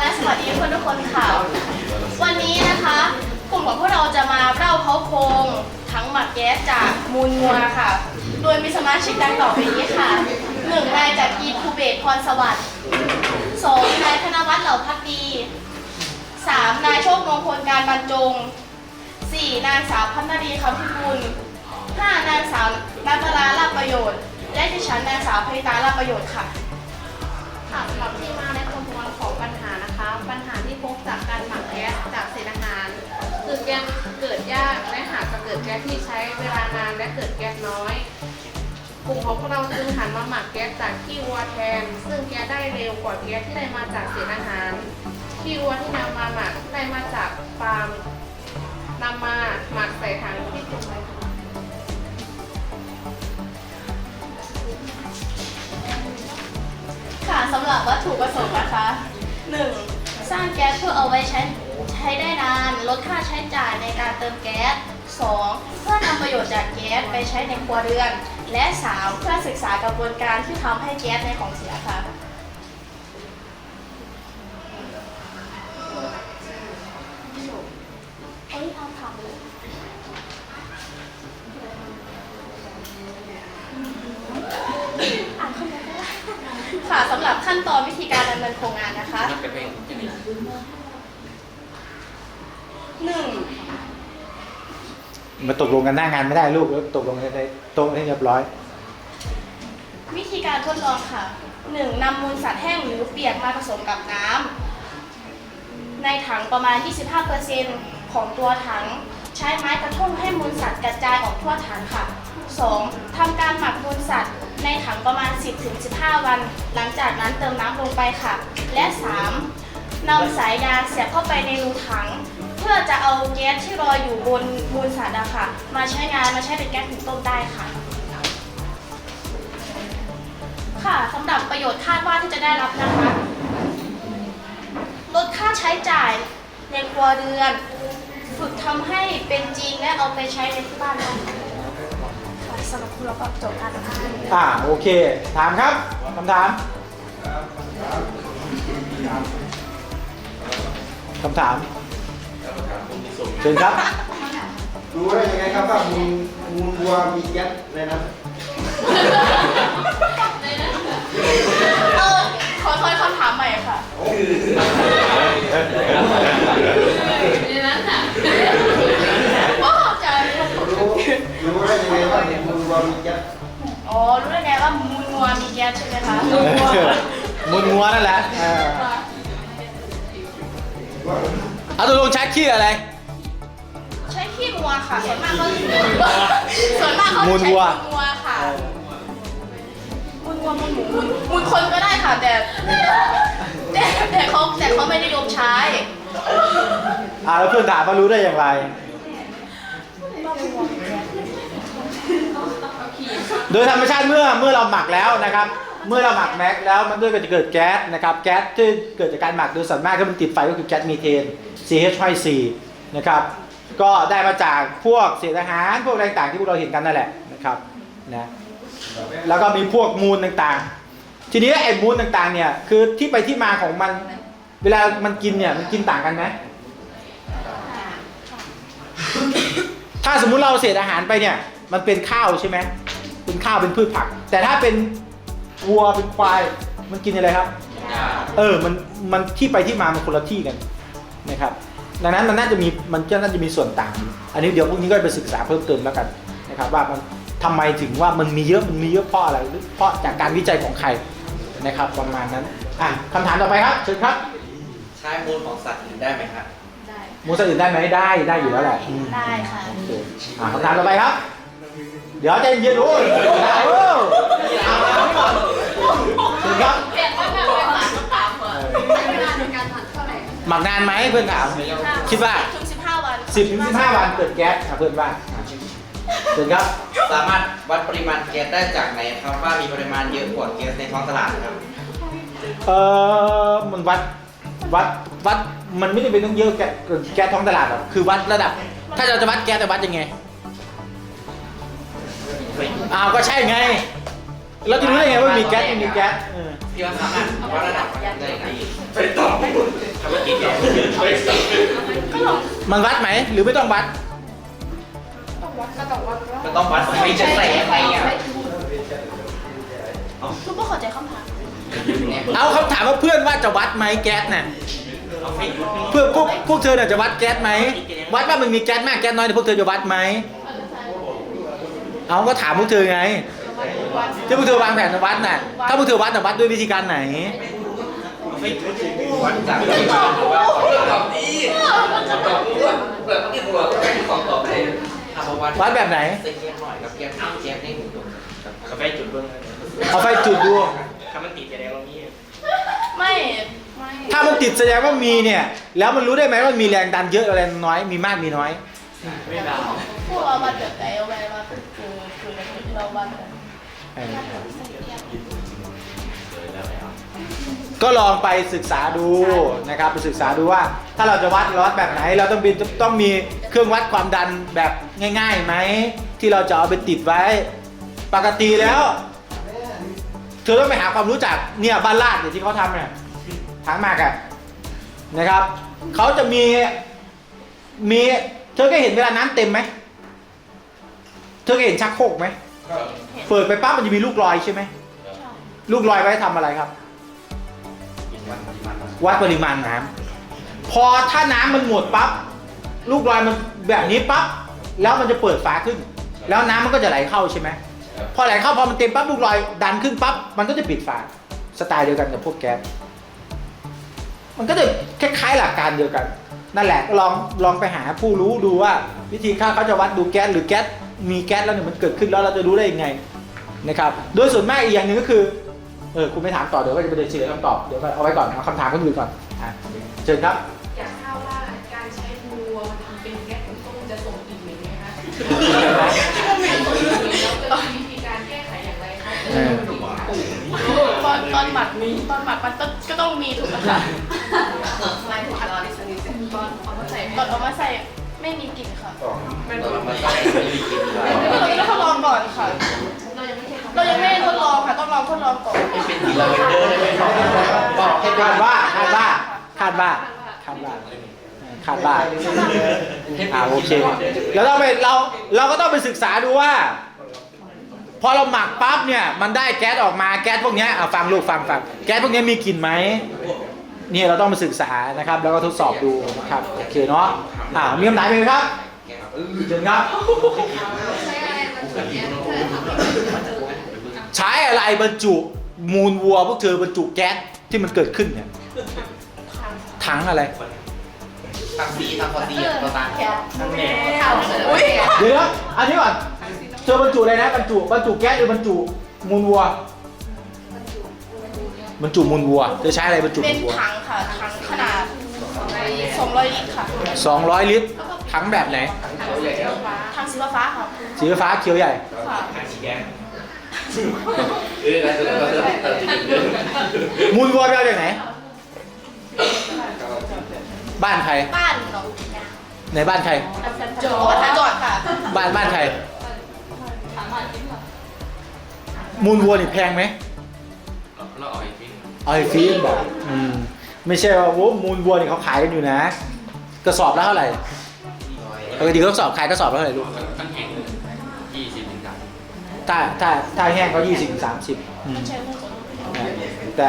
และสวัสดีคุณทุกคนค่ะ วันนี้นะคะ กลุ่มของพวกเราจะมาเล่าเพาโครงทั้งหมักแก๊สจากมูลงัวค่ะ โดยมีสมาชิกดังต่อไปนี้ค่ะหนึ่งนายจากกีภูเบศพรสวัสดิ์สองนายธนวัฒน์เหล่าพักดีสามนายโชคมงคลการบรรจงสี่นางสาวพัฒนรีคำพิบูลห้านางสาวนัตราลาประโยชน์ และที่ฉันนางสาวพริตาลาประโยชน์ค่ะค่ะ สที่ใช้เวลานานและเกิดแก๊สน้อย กลุ่มของเราจึงหันมาหมักแก๊สจากขี้วัวแทน ซึ่งแก๊สได้เร็วกว่าแก๊สที่ได้มาจากเศษอาหารขี้วัวที่นำมาหมักได้มาจากฟาร์มนำมาหมักใส่ถังที่จุ่มไว้ค่ะค่ะสำหรับวัตถุประสงค์นะคะ 1. สร้างแก๊สเพื่อเอาไว้ใช้ใช้ได้นาน ลดค่าใช้จ่ายในการเติมแก๊ส 2. เพื่อนำประโยชน์จากแก๊สไปใช้ในครัวเรือน และ 3. เพื่อศึกษากระบวนการที่ทำให้แก๊สในของเสียค่ะ ค่ะสำหรับขั้นตอนวิธีการดำเนินโครงงานนะคะ นับกันเอง หนึ่ง มาตกลงกันหน้างานไม่ได้ลูกแล้วตกลงกันในโต๊ะให้เรียบร้อย วิธีการทดลองค่ะ 1. นำมูลสัตว์แห้งหรือเปียกมาผสมกับน้ำในถังประมาณ 25%ของตัวถัง ใช้ไม้กระทุ่มให้มูลสัตว์กระจายออกทั่วถังค่ะ 2. ทำการหมักมูลสัตว์ ในถังประมาณ 10-15 วัน หลังจากนั้นเติมน้ำลงไปค่ะ และ 3. นำสายยางเสียบเข้าไปในรูถัง เพื่อจะเอาแก๊สที่ลอยอยู่บนมูลสัตว์อะค่ะ มาใช้งานมาใช้เป็นแก๊สหุงต้มได้ค่ะ ค่ะสำหรับประโยชน์คาดว่าที่จะได้รับนะคะลดค่าใช้จ่ายในครัวเรือน ฝึกทำให้เป็นจริงและเอาไปใช้ในที่บ้านได้ค่ะสำหรับคุณเราก็จบการอ่านอ่าโอเค ถามครับคำถาม คำถามเชิญครับ รู้ได้ยังไงครับว่ามูลมูลวัวมีแก๊สในนั้นเออขอทวนคำถามใหม่ค่ะในนั้นค่ะว้าวใจรู้รู้ได้ยังไงว่ามูลวัวมีแก๊สอ๋อรู้ได้ไงว่ามูลงัวมีแก๊สใช่ไหมคะมุนงัวนั่นแหละเออว่า เอาตกลงใช้ชื่ออะไร ใช้ขี้งัวค่ะ ส่วนมากเขาส่วนมากเขาจะใช้มูมูลลวัวงัวค่ะมูลงัวมูลหมูมูลมูลคนก็ได้ค่ะแต่แต่แต่เขาแต่เขาไม่นิยมใช้อ่าแล้วเพื่อนถามว่ารู้ได้อย่างไร โดยธรรมชาติเมื่อเมื่อเราหมักแล้วนะครับ เมื่อเราหมักแม็กแล้วมันก็จะเกิดแก๊สนะครับ แก๊สที่เกิดจากการหมักโดยส่วนมากถ้ามันติดไฟก็คือแก๊สมีเทน CH4 นะครับ ก็ได้มาจากพวกเศษอาหาร พวกอะไรต่างๆที่พวกเราเห็นกันนั่นแหละนะครับนะแล้วก็มีพวกมูลต่างๆ ทีนี้ไอ้มูลต่างๆเนี่ยคือที่ไปที่มาของมันเวลามันกินเนี่ยมันกินต่างกันไหมถ้าสมมุติเราเศษอาหารไปเนี่ยมันเป็นข้าวใช่ไหมเป็นข้าวเป็นพืชผัก แต่ถ้าเป็นวัวเป็นควายมันกินอะไรครับ เออมันมันที่ไปที่มามันคนละที่กัน นะครับดังนั้นมันน่าจะมีมันก็น่าจะมีส่วนต่างอยู่อันนี้เดี๋ยวพรุ่งนี้ก็ไปศึกษาเพิ่มเติมแล้วกันนะครับว่ามันทำไมถึงว่ามันมีเยอะมันมีเยอะเพราะอะไรหรือเพราะจากการวิจัยของใครนะครับประมาณนั้นอะคำถามต่อไปครับเชิญครับใช้มูลของสัตว์อื่นได้ไหมครับได้มูสอื่นได้ไหมได้ได้อยู่แล้วแหละอืมได้ค่ะ โอเคอะคำถามต่อไปครับ เดี๋ยวใจเย็นๆโอ้ยเอาเอ มักนานไหมเพื่อนถามคิดว่าถึง15วัน10ถึง15วันเกิดแก๊สอะเพื่อนว่าอะเชิญครับสามารถวัดปริมาณแก๊สได้จากไหนครับว่ามีปริมาณเยอะกว่าแก๊สในท้องตลาดครับเออมันวัดวัดวัดมันไม่ได้เป็นต้องเยอะแก๊สแก๊สท้องตลาดหรอกคือวัดระดับ ถ้าเราจะวัดแก๊สจะวัดยังไงอ้าวก็ใช่ไงเราจะรู้ได้ไงว่ามีแก๊สไม่มีแก๊สเออ พี่ว่าสามารถวัดระดับได้ไหมไปตอทำไมกินแก๊สก็ลองมันวัดไหม หรือไม่ต้องวัด ต้องวัดก็ต้องวัดว่าก็ต้องวัดไฟจะใส่ยังไงอะลูกก็เข้าใจคำถามเอาคำถามว่าเพื่อนว่าจะวัดไหมแก๊สน่ะเพื่อนพวกพวกเธอน่ะจะวัดแก๊สไหมวัดว่ามันมีแก๊สมากแก๊สน้อยเนี่ยพวกเธอจะวัดไหมเอาก็ถามพวกเธอไง ที่พวกเธอวางแผนจะวัดน่ะ ถ้าพวกเธอวัดจะวัดด้วยวิธีการไหนวัดจากปริมาณหรือว่าตอบดีตอบอ้วนแบบนี้ตัวของตอบเลยเอามาวัดวัดแบบไหนใส่แก๊สหน่อยกับแก๊สแก๊สนี่หนึ่งตัวกาแฟจุดเบื้องเอาไฟจุดดูคำมันติดจะได้ว่ามีไม่ไม่ถ้ามันติดแสดงว่ามีเนี่ย แล้วมันรู้ได้ไหมว่ามันมีแรงดันเยอะแรงน้อยมีมากมีน้อยไม่ดาวพวกเราวัดแบบไหนเอาไว้ว่าคือคือคือเราวัดแบบ ก็ลองไปศึกษาดูนะครับไปศึกษาดูว่า ถ้าเราจะวัดวัดแบบไหน เราต้องมีต้องมีเครื่องวัดความดันแบบง่ายๆไหมที่เราจะเอาไปติดไว้ ปกติแล้ว เธอต้องไปหาความรู้จักเนี่ยบ้านลาดเนี่ยที่เขาทำเนี่ยทางมากอะนะครับเขาจะมีมี เธอก็เห็นเวลาน้ำเต็มไหมเธอก็เห็นชักโครกไหม เปิดไปปั๊บมันจะมีลูกลอยใช่ไหม ลูกลอยไว้ทำอะไรครับวัดปริมาณน้ำพอถ้าน้ำมันหมดปั๊บลูกลอยมันแบบนี้ปั๊บแล้วมันจะเปิดฝาขึ้น แล้วน้ำมันก็จะไหลเข้าใช่ไหมพอไหลเข้าพอมันเต็มปั๊บลูกลอยดันขึ้นปั๊บมันก็จะปิดฝาสไตล์เดียวกันกับพวกแก๊สมันก็จะคล้ายๆหลักการเดียวกัน นั่นแหละก็ลองลองไปหาผู้รู้ดูว่า วิธีค่าเขาจะวัดดูแก๊สหรือแก๊ส มีแก๊สแล้วเนี่ยมันเกิดขึ้นแล้วเราจะรู้ได้ยังไงนะครับ โดยส่วนมากอีกอย่างหนึ่งก็คือเออคุณไม่ถามต่อเดี๋ยวก็จะไปเฉลยคำตอบเดี๋ยวก็เอาไว้ก่อนเอาคำถามคนอื่นก่อนอะเชิญครับ อยากทราบว่าการใช้บัวมันทำเป็นแก๊สหุงต้มจะส่งกลิ่นเหม็นไหมคะแล้วจะมีวิธีการแก้ไขอย่างไรคะเออตอนตอนหมักมีตอนหมักมันต้องก็ต้องมีถูกไหมคะไม่ถูกค่ะดิฉันตอนเอามาใส่ก่อนเอามาใส่ ไม่มีกลิ่นค่ะเป็นเราแบบมาใส่ไม่มีกินเลยเราต้องทดลองก่อนค่ะเรายังไม่เคยทำเรายังไม่ได้ทดลองค่ะ ต้องลองทดลองก่อนไม่เป็นทีลาเวนเดอร์ได้ไหมบอกให้คาดว่าคาดว่าคาดว่าคาดว่าคาดว่าอ่าโอเคแล้วเราไปเราเราก็ต้องไปศึกษาดูว่า พอเราหมักปั๊บเนี่ยมันได้แก๊สออกมาแก๊สพวกเนี้ยอะฟังลูกฟังฟังแก๊สพวกเนี้ยมีกลิ่นไหม เนี่ยเราต้องมาศึกษานะครับ แล้วก็ทดสอบดูนะครับโอเคเนาะอ่ามีคำถามไหมครับเชิญครับใช้อะไรมันถึงแก๊สเพื่อทำให้มันจะใช้อะไรบรรจุมูลวัวพวกเธอบรรจุแก๊สที่มันเกิดขึ้นเนี่ยถังอะไรทำสีทำพอดีอะตัวตาทั้งแม่ข่าวเสนออุ้ยเดี๋ยวนะอันนี้ก่อนเธอบรรจุอะไรนะบรรจุบรรจุแก๊สหรือบรรจุมูลวัว บรรจุมูลวัวเธอใช้อะไรบรรจุเป็มูนลวัว ถังค่ะถังขนาด200ลิตรค่ะ200 ลิตรถังแบบไหนถังสีฟ้าค่ะสีฟ้าเขียวใหญ่ ค่ะทางสีแดงเออแล้วเราก็จะตัดจุดเดิมมูลวัวไปเอาจากไหน บ้านใครบ้านหนองยางในบ้านใครจอดจอดค่ะบ้านบ้านใครมูลวัวนี่แพงไหมเราเอาอีกที เอาไอ้ฟีนแบบอืมไม่ใช่ว่าโอ้มูลวัวนี่เขาขายกันอยู่นะ กระสอบละเท่าไหร่ปกติเขาสอบขายกระสอบละเท่าไหร่ลูกตั้งแห่งยี่สิบถึงสามถ้าถ้าถ้าแห้งก็ยี่สิบสามสิบมันใช้มือคนแต่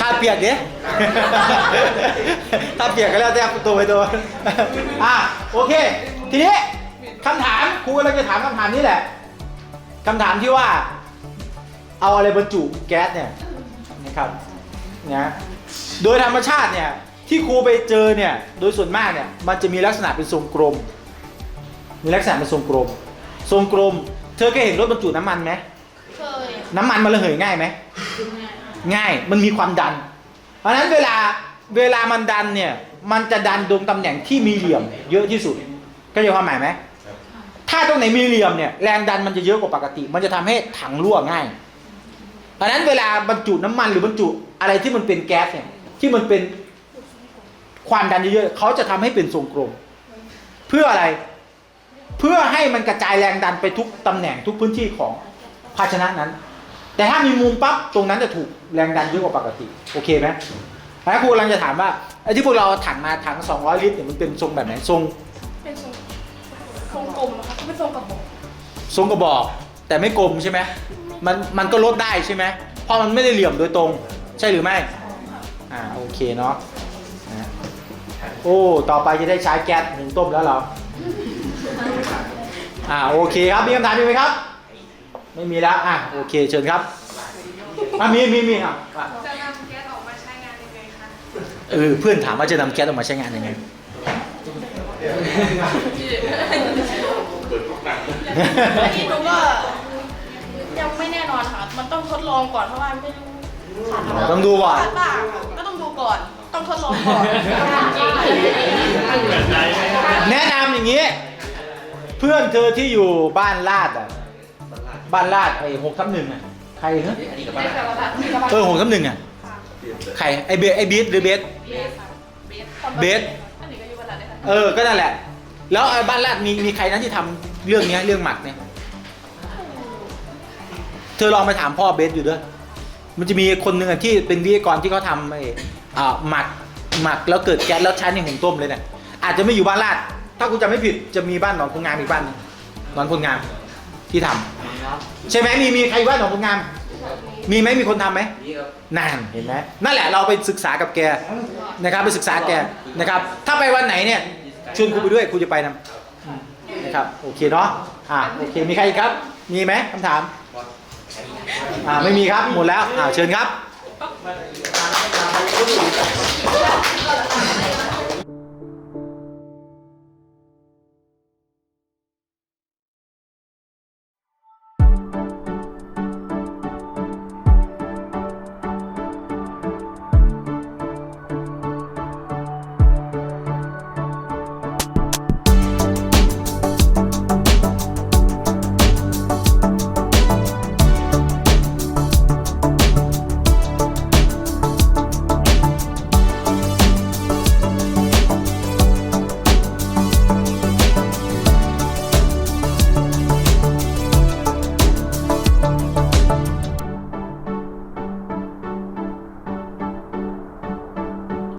ถ้าเปียกเนี้ยถ้าเปียกก็แล้วแต่ตัวไปตัวอะโอเค ทีนี้คำถามครูกำลังจะถามคำถามนี้แหละคำถามที่ว่า เอาอะไรบรรจุแก๊สเนี่ย นะครับนะโดยธรรมชาติเนี่ยที่ครูไปเจอเนี่ยโดยส่วนมากเนี่ยมันจะมีลักษณะเป็นทรงกลม มีลักษณะเป็นทรงกลม ทรงกลม เธอเคยเห็นรถบรรจุน้ำมันไหมเคยน้ำมันมันระเหยง่ายไหมง่ายมันมีความดัน เพราะฉะนั้นเวลาเวลามันดันเนี่ยมันจะดันตรงตำแหน่งที่มีเหลี่ยม เยอะที่สุดก็จะความหมายไหมถ้าตรงไหนมีเหลี่ยมเนี่ยแรงดันมันจะเยอะกว่าปกติ มันจะทำให้ถังรั่วง่ายเพ ราะฉะนั้นเวลาบรรจุน้ำมันหรือบรรจุอะไรที่มันเป็นแก๊สเนี่ยที่มันเป็นความดันเยอะๆเขาจะทำให้เป็นทรงกลม เพื่ออะไรเพื่อให้มันกระจายแรงดันไปทุกตำแหน่งทุกพื้นที่ของภาชนะนั้น แต่ถ้ามีมุมปั๊บตรงนั้นจะถูกแรงดันเยอะกว่าปกติโอเคไหมแล้วครูกำลังจะถามว่าไอ้ที่พวกเราถังมาถัง 200 ลิตรเนี่ยมันเป็นทรงแบบไหนทรงเป็นทรงทรงกลลมอะค่ะเป็นทรงกระบอกทรงกระบอก แต่ไม่กลมใช่ไหม มันมันก็ลดได้ใช่ไหมเพราะมันไม่ได้เหลี่ยมโดยตรง ใช่หรือไม่อ่าโอเคเนาะนะโอ้ต่อไปจะได้ใช้แก๊สหุงต้มแล้วเหรออ่าโอเคครับมีคำถามอีกไหมครับ ไม่มีแล้วอะโอเคเชิญครับอะมีมีมีอะอะจะนำแก๊สออกมาใช้งานยังไงคะเออเพื่อนถามว่าจะนำแก๊สออกมาใช้งานยังไงอันนี้หนูก็ยังไม่แน่นอนค่ะ มันต้องทดลองก่อนเพราะว่าไม่รู้ขาดอะไรต้องดูก่อน ขาดบ้างค่ะก็ต้องดูก่อน ต้องทดลองก่อน แนะนำอย่างนี้ เพื่อนเธอที่อยู่บ้านลาดอะบ้านลาดไอ้หกทับหนึ่งอะใครเหรออันนี้กับได้บ้านแต่ว่าแบบมีกระบะเออหกทับหนึ่งอะใครไอ้เบสไอ้บีทหรือเบส เบสค่ะเบสเบสอันนี้ก็อยู่บนหลังเลยค่ะเออก็นั่นแหละ แล้วไอ้บ้านลาดมีมีใครนะที่ทำเรื่องเนี้ยเรื่องหมักเนี่ย เธอลองไปถามพ่อเบสอยู่ด้วย มันจะมีคนหนึ่งอะที่เป็นวิทยากรที่เขาทำไอ้อ่าหมักหมักแล้วเกิดแก๊สแล้วใช้ในหุงต้มเลยเนี่ยอาจจะไม่อยู่บ้านลาด ถ้ากูจำไม่ผิดจะมีบ้านหนองพงงามอีกบ้านหนึ่งหนองพงงามที่ทำใช่ไหมมีมีใครอยู่บ้านหนองพงงาม มีไหมมีคนทำไหมนี่ครับนั่นเห็นไหมนั่นแหละเราไปศึกษากับแกนะครับไปศึกษาแกนะครับ ถ้าไปวันไหนเนี่ยชวนครูไปด้วยครูจะไปนำนะครับโอเคเนาะอ่าโอเคมีใครอีกครับ มีไหมคำถาม อ่าไม่มีครับหมดแล้วอ่าเชิญครับ